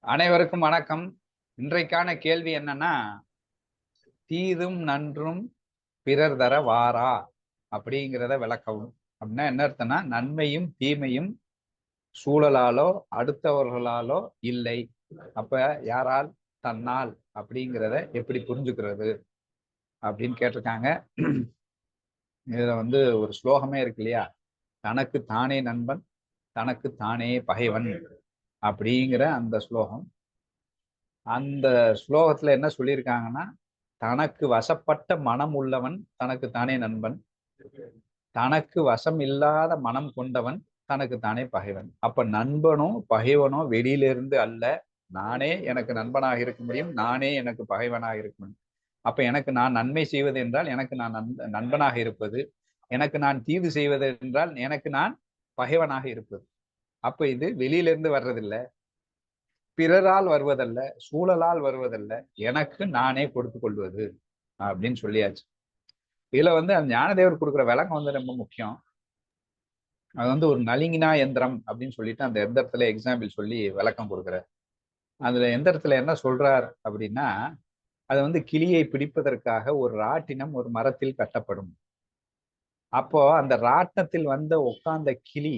அனைவருக்கும் வணக்கம். இன்றைக்கான கேள்வி என்னன்னா தீதும் நன்றும் பிறர் தர வாரா? அப்படிங்கிறத விளக்கவும். அப்படின்னா என்ன அர்த்தம்னா நன்மையும் தீமையும் சூழலாலோ அடுத்தவர்களாலோ இல்லை. அப்ப யாரால்? தன்னால். அப்படிங்கிறத எப்படி புரிஞ்சுக்கிறது? அப்படின்னு கேட்டிருக்காங்க. இதுல வந்து ஒரு ஸ்லோகமே இருக்கு இல்லையா? தனக்கு தானே நண்பன் தனக்கு தானே பகைவன் அப்படிங்கிற அந்த ஸ்லோகம். அந்த ஸ்லோகத்துல என்ன சொல்லியிருக்காங்கன்னா தனக்கு வசப்பட்ட மனம் உள்ளவன் தனக்கு தானே நண்பன். தனக்கு வசம் இல்லாத மனம் கொண்டவன் தனக்கு தானே பகைவன். அப்ப நண்பனோ பகைவனோ வெளியிலிருந்து அல்ல நானே எனக்கு நண்பனாக இருக்க முடியும் நானே எனக்கு பகைவனாக இருக்க முடியும். அப்ப எனக்கு நான் நன்மை செய்வது என்றால் எனக்கு நான் நண்பனாக இருப்பது எனக்கு நான் தீது செய்வது என்றால் எனக்கு நான் பகைவனாக இருப்பது. அப்ப இது வெளியிலிருந்து வர்றதில்ல. பிறரால் வருவதல்ல சூழலால் வருவதல்ல எனக்கு நானே கொடுத்து கொள்வது அப்படின்னு சொல்லியாச்சு. இதுல வந்து அந்த ஞானதேவர் கொடுக்குற விளக்கம் வந்து ரொம்ப முக்கியம். அது வந்து ஒரு நலிங்கினா எந்திரம் அப்படின்னு சொல்லிட்டு அந்த எந்திரத்துல எக்ஸாம்பிள் சொல்லி விளக்கம் கொடுக்குற அதுல எந்திரத்துல என்ன சொல்றார் அப்படின்னா அது வந்து கிளியை பிடிப்பதற்காக ஒரு ராட்டினம் ஒரு மரத்தில் கட்டப்படும். அப்போ அந்த ராட்டினத்தில் வந்த உட்கார்ந்த கிளி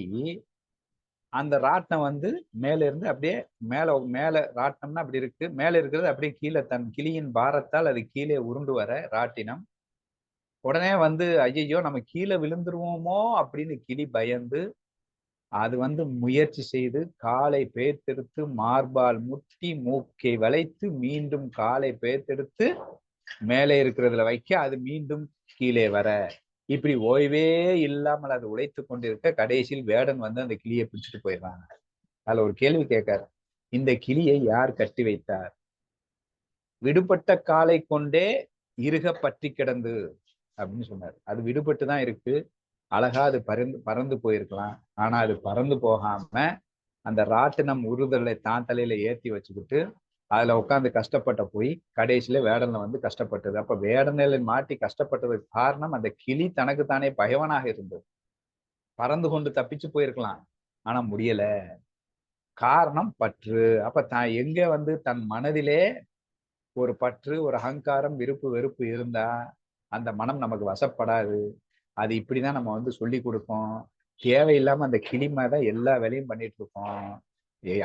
அந்த ராட்டினம் வந்து மேல இருந்து அப்படியே மேல மேல ராட்டினம்னா அப்படி இருக்கு. மேல இருக்கிறது அப்படியே கீழே தன் கிளியின் பாரத்தால் அது கீழே உருண்டு வர ராட்டினம். உடனே வந்து ஐயையோ நம்ம கீழே விழுந்துருவோமோ அப்படின்னு கிளி பயந்து அது வந்து முயற்சி செய்து காலை பேர்த்தெடுத்து மார்பால் முட்டி மூக்கை வளைத்து மீண்டும் காலை பேர்த்தெடுத்து மேலே இருக்கிறதுல வைக்க அது மீண்டும் கீழே வர. இப்படி ஓய்வே இல்லாமல் அது உழைத்து கொண்டிருக்க கடைசியில் வேடன் வந்து அந்த கிளியை பிடிச்சிட்டு போயிடுறாங்க. அதுல ஒரு கேள்வி கேட்காரு. இந்த கிளியை யார் கட்டி வைத்தார்? விடுபட்ட காலை கொண்டே இருக பற்றி கிடந்து அப்படின்னு சொன்னார். அது விடுபட்டு தான் இருக்கு. அழகா அது பறந்து பறந்து போயிருக்கலாம். ஆனா அது பறந்து போகாம அந்த ராட்டினம் உறுதலை தான் தலையில ஏத்தி வச்சுக்கிட்டு அதுல உட்காந்து கஷ்டப்பட்ட போய் கடைசியில வேடனை வந்து கஷ்டப்பட்டது. அப்ப வேடனையில மாட்டி கஷ்டப்பட்டதுக்கு காரணம் அந்த கிளி தனக்கு தானே பயவனாக இருந்தது. பறந்து கொண்டு தப்பிச்சு போயிருக்கலாம். ஆனா முடியல. காரணம் பற்று. அப்ப தான் எங்க வந்து தன் மனதிலே ஒரு பற்று ஒரு அகங்காரம் விருப்பு வெறுப்பு இருந்தா அந்த மனம் நமக்கு வசப்படாது. அது இப்படிதான் நம்ம வந்து சொல்லி கொடுப்போம். தேவையில்லாம அந்த கிளிமா தான் எல்லா வேலையும் பண்ணிட்டு இருக்கோம்.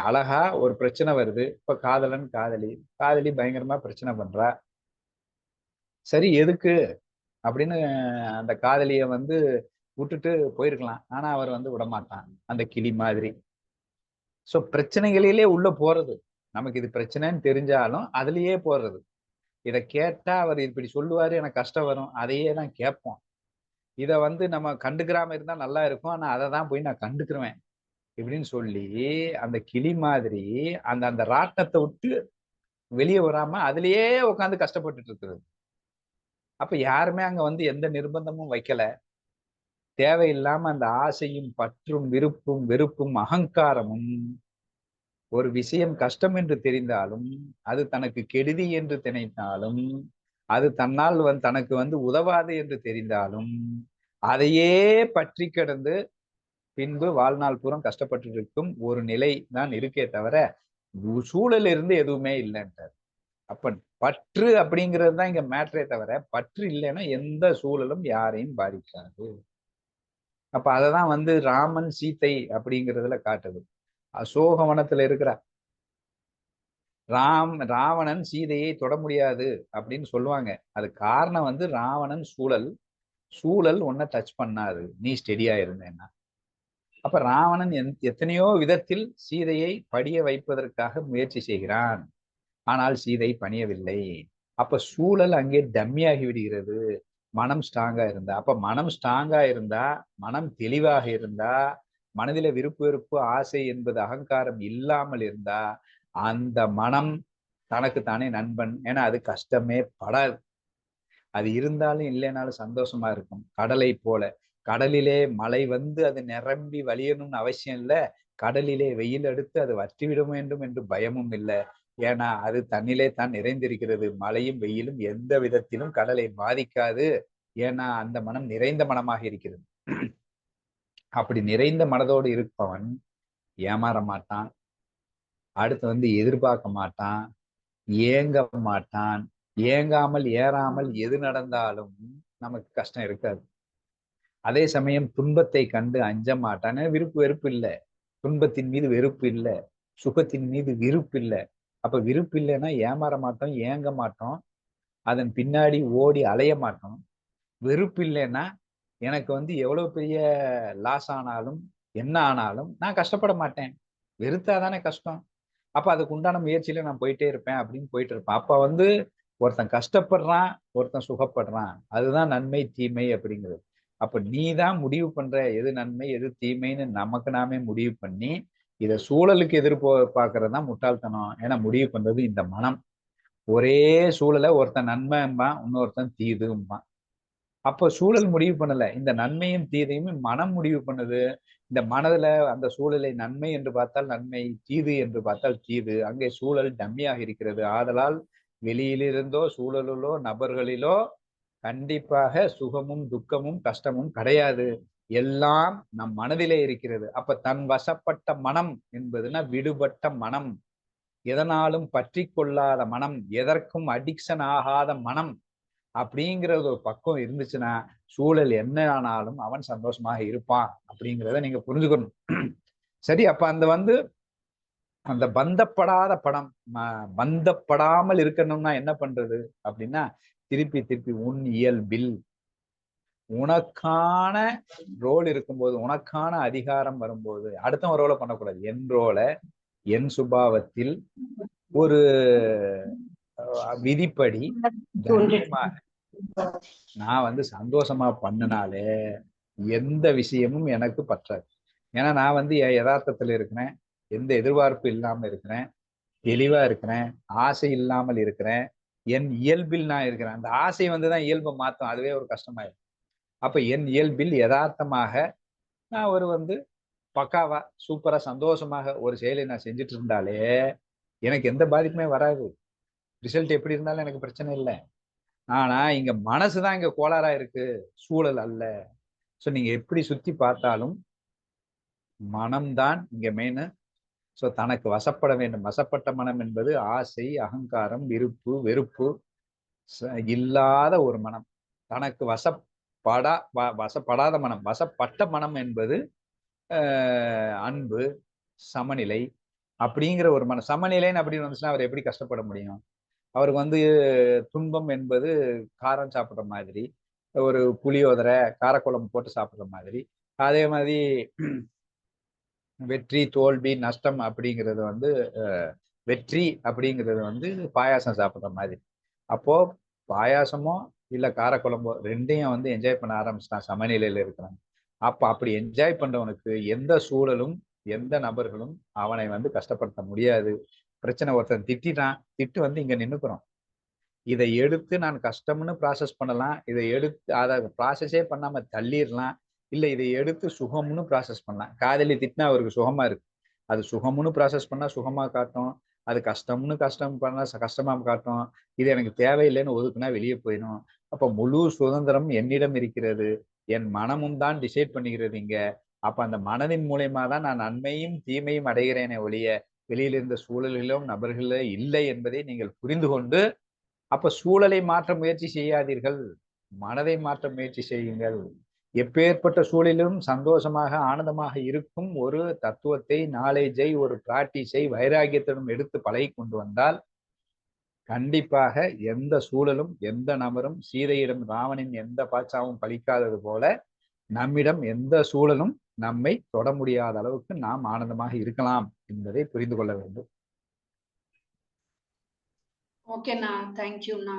அழகா ஒரு பிரச்சனை வருது. இப்ப காதலன் காதலி. காதலி பயங்கரமா பிரச்சனை பண்றா. சரி எதுக்கு? அப்படின்னு அந்த காதலிய வந்து விட்டுட்டு போயிருக்கலாம். ஆனா அவர் வந்து விடமாட்டான். அந்த கிளி மாதிரி. சோ பிரச்சனைகளிலே உள்ள போறது. நமக்கு இது பிரச்சனைன்னு தெரிஞ்சாலும் அதுலயே போறது. இதை கேட்டா அவர் இப்படி சொல்லுவாரு எனக்கு கஷ்டம் வரும். அதையே தான் கேட்போம். இதை வந்து நம்ம கண்டுக்கிறாம இருந்தா நல்லா இருக்கும். ஆனா அதை தான் போய் நான் கண்டுக்கிறேன். இப்படின்னு சொல்லி அந்த கிளி மாதிரி அந்த அந்த ராட்டத்தை விட்டு வெளியே வராம அதுலயே உட்காந்து கஷ்டப்பட்டுட்டு இருக்கிறது. அப்ப யாருமே அங்க வந்து எந்த நிர்பந்தமும் வைக்கல. தேவையில்லாம அந்த ஆசையும் பற்றும் விருப்பும் வெறுப்பும் அகங்காரமும் ஒரு விஷயம் கஷ்டம் என்று தெரிந்தாலும் அது தனக்கு கெடுதி என்று நினைத்தாலும் அது தன்னால் வந்து தனக்கு வந்து உதவாது என்று தெரிந்தாலும் அதையே பற்றி கிடந்து பின்பு வாழ்நாள் பூரம் கஷ்டப்பட்டு இருக்கும் ஒரு நிலை தான் இருக்கே தவிர சூழல் இருந்து எதுவுமே இல்லைன்றார் அப்ப பற்று அப்படிங்கிறது தான் இங்க மேட்ரே தவிர பற்று இல்லைன்னா எந்த சூழலும் யாரையும் பாதிக்காது. அப்ப அததான் வந்து ராமன் சீத்தை அப்படிங்கிறதுல காட்டுது. அசோகவனத்துல இருக்கிற ராம் ராவணன் சீதையை தொட முடியாது அப்படின்னு சொல்லுவாங்க. அது காரணம் வந்து ராவணன் சூழல் சூழல் ஒன்ன டச் பண்ணாது. நீ ஸ்டெடியா இருந்தேன்னா. அப்ப ராவணன் எத்தனையோ விதத்தில் சீதையை படிய வைப்பதற்காக முயற்சி செய்கிறான். ஆனால் சீதை பணியவில்லை. அப்ப சூழல் அங்கே டம்மியாகி விடுகிறது. மனம் ஸ்ட்ராங்கா இருந்தா அப்ப மனம் ஸ்ட்ராங்கா இருந்தா மனம் தெளிவாக இருந்தா மனதில விருப்பு வெறுப்பு ஆசை என்பது அகங்காரம் இல்லாமல் இருந்தா அந்த மனம் தனக்கு தானே நண்பன். ஏன்னா அது கஷ்டமே படாது. அது இருந்தாலும் இல்லைனாலும் சந்தோஷமா இருக்கும். கடலை போல. கடலிலே மழை வந்து அது நிரம்பி வழியணும்னு அவசியம் இல்லை. கடலிலே வெயில் எடுத்து அது வற்றிவிட வேண்டும் என்று பயமும் இல்லை. ஏன்னா அது தன்னிலே தான் நிறைந்திருக்கிறது. மழையும் வெயிலும் எந்த விதத்திலும் கடலை பாதிக்காது. ஏன்னா அந்த மனம் நிறைந்த மனமாக இருக்கிறது. அப்படி நிறைந்த மனதோடு இருப்பவன் ஏமாற மாட்டான். அடுத்து வந்து எதிர்பார்க்க மாட்டான். ஏங்க மாட்டான். ஏங்காமல் ஏறாமல் எது நடந்தாலும் நமக்கு கஷ்டம் இருக்காது. அதே சமயம் துன்பத்தை கண்டு அஞ்ச மாட்டான். விருப்பு வெறுப்பு இல்லை. துன்பத்தின் மீது வெறுப்பு இல்லை. சுகத்தின் மீது விருப்பு இல்லை. அப்ப விருப்பு இல்லைன்னா ஏமாற மாட்டோம் ஏங்க மாட்டோம். அதன் பின்னாடி ஓடி அலைய மாட்டோம். வெறுப்பு இல்லைன்னா எனக்கு வந்து எவ்வளவு பெரிய லாஸ் ஆனாலும் என்ன ஆனாலும் நான் கஷ்டப்பட மாட்டேன். வெறுத்தாதானே கஷ்டம். அப்ப அதுக்கு உண்டான முயற்சியில நான் போயிட்டே இருப்பேன் அப்படின்னு போயிட்டு இருப்பேன். அப்ப வந்து ஒருத்தன் கஷ்டப்படுறான் ஒருத்தன் சுகப்படுறான். அதுதான் நன்மை தீமை அப்படிங்கிறது. அப்ப நீ தான் முடிவு பண்ற எது நன்மை எது தீமைன்னு நமக்கு நாமே முடிவு பண்ணி இதை சூழலுக்கு எதிர்போ பார்க்கறது தான் முட்டாள்தனம். ஏன்னா முடிவு பண்றது இந்த மனம். ஒரே சூழலை ஒருத்தன் நன்மைம்பான் இன்னொருத்தன் தீதும்பான். அப்போ சூழல் முடிவு பண்ணல. இந்த நன்மையும் தீதையும் மனம் முடிவு பண்ணுது. இந்த மனதுல அந்த சூழலை நன்மை என்று பார்த்தால் நன்மை தீது என்று பார்த்தால் தீது. அங்கே சூழல் டம்மியாக இருக்கிறது. ஆதலால் வெளியிலிருந்தோ சூழலிலோ நபர்களிலோ கண்டிப்பாக சுகமும் துக்கமும் கஷ்டமும் கிடையாது. எல்லாம் நம் மனதிலே இருக்கிறது. அப்ப தன் வசப்பட்ட மனம் என்பதுன்னா விடுபட்ட மனம். எதனாலும் பற்றி கொள்ளாத மனம் எதற்கும் அடிக்ஷன் ஆகாத மனம் அப்படிங்கிறது ஒரு பக்கம் இருந்துச்சுன்னா சூழல் என்ன ஆனாலும் அவன் சந்தோஷமாக இருப்பான் அப்படிங்கிறத நீங்க புரிஞ்சுக்கணும். சரி அப்ப அந்த வந்து அந்த பந்தப்படாத படம் பந்தப்படாமல் இருக்கணும்னா என்ன பண்றது அப்படின்னா திருப்பி திருப்பி உன் இயல்பில். உனக்கான ரோல் இருக்கும்போது உனக்கான அதிகாரம் வரும்போது அடுத்த ரோலை பண்ணக்கூடாது. என் ரோல என் சுபாவத்தில் ஒரு விதிப்படி நான் வந்து சந்தோஷமா பண்ணினாலே எந்த விஷயமும் எனக்கு பற்றாது. ஏன்னா நான் வந்து என் யதார்த்தத்துல இருக்கிறேன். எந்த எதிர்பார்ப்பு இல்லாம இருக்கிறேன். தெளிவா இருக்கிறேன். ஆசை இல்லாமல் இருக்கிறேன். என் இயல்பில் நான் இருக்கிறேன். அந்த ஆசை வந்துதான் இயல்பை மாற்றும் அதுவே ஒரு கஷ்டமாயிடும் அப்போ என் இயல்பில் யதார்த்தமாக நான் ஒரு வந்து பக்காவா சூப்பரா சந்தோஷமாக ஒரு செயலை நான் செஞ்சுட்டு இருந்தாலே எனக்கு எந்த பாதிப்புமே வராது. ரிசல்ட் எப்படி இருந்தாலும் எனக்கு பிரச்சனை இல்லை. ஆனா இங்க மனசுதான் இங்க கோளாறா இருக்கு. சூழல் அல்ல. ஸோ நீங்க எப்படி சுத்தி பார்த்தாலும் மனம்தான் இங்க மெயின் ஸோ தனக்கு வசப்பட வேண்டும். வசப்பட்ட மனம் என்பது ஆசை அகங்காரம் விருப்பு வெறுப்பு இல்லாத ஒரு மனம். தனக்கு வசப்படா வசப்படாத மனம். வசப்பட்ட மனம் என்பது அன்பு சமநிலை அப்படிங்கிற ஒரு மனம். சமநிலைன்னு அப்படின்னு வந்துச்சுன்னா அவர் எப்படி கஷ்டப்பட முடியும்? அவருக்கு வந்து துன்பம் என்பது காரம் சாப்பிட்ற மாதிரி ஒரு புளியோதரை காரக்குழம்பு போட்டு சாப்பிட்ற மாதிரி. அதே மாதிரி வெற்றி தோல்வி நஷ்டம் அப்படிங்கிறது வந்து வெற்றி அப்படிங்கிறது வந்து பாயாசம் சாப்பிட்ற மாதிரி. அப்போ பாயாசமோ இல்லை காரக்குழம்போ ரெண்டையும் வந்து என்ஜாய் பண்ண ஆரம்பிச்சிட்டான் சமநிலையில் இருக்கிறாங்க. அப்போ அப்படி என்ஜாய் பண்ணுறவனுக்கு எந்த சூழலும் எந்த நபர்களும் அவனை வந்து கஷ்டப்படுத்த முடியாது. பிரச்சனை ஒருத்தன் திட்டான் திட்டு வந்து இங்கே நின்றுக்கிறோம் இதை எடுத்து நான் கஷ்டம்னு ப்ராசஸ் பண்ணலாம். இதை எடுத்து அதை ப்ராசஸே பண்ணாமல் தள்ளிடலாம். இல்லை இதை எடுத்து சுகம்னு ப்ராசஸ் பண்ணலாம் காதலி திட்டினா அவருக்கு சுகமா இருக்கு. அது சுகம்னு ப்ராசஸ் பண்ணா சுகமா காட்டும். அது கஷ்டம்னு கஷ்டம் பண்ணா கஷ்டமா காட்டும். இது எனக்கு தேவையில்லைன்னு ஒதுக்குனா வெளியே போயிடும். அப்ப முழு சுதந்திரம் என்னிடம் இருக்கிறது. என் மனமும் தான் டிசைட் பண்ணிக்கிறது இங்க. அப்ப அந்த மனதின் மூலயமா தான் நான் நன்மையும் தீமையும் அடைகிறேனே ஒழிய வெளியில் இருந்த சூழலிலும் நபர்களே இல்லை என்பதை நீங்கள் புரிந்து கொண்டு அப்ப சூழலை மாற்ற முயற்சி செய்யாதீர்கள். மனதை மாற்ற முயற்சி செய்யுங்கள். எப்பேற்பட்ட சூழலிலும் சந்தோஷமாக ஆனந்தமாக இருக்கும் ஒரு தத்துவத்தை நாலேஜை ஒரு பிராக்டிஸை வைராகியத்திடம் எடுத்து பழகி கொண்டு வந்தால் கண்டிப்பாக எந்த சூழலும் எந்த நபரும் சீதையிடம் ராவனின் எந்த பாச்சாவும் பழிக்காதது போல நம்மிடம் எந்த சூழலும் நம்மை தொட முடியாத அளவுக்கு நாம் ஆனந்தமாக இருக்கலாம் என்பதை புரிந்து கொள்ள வேண்டும். ஓகேண்ணா தேங்க்யூண்ணா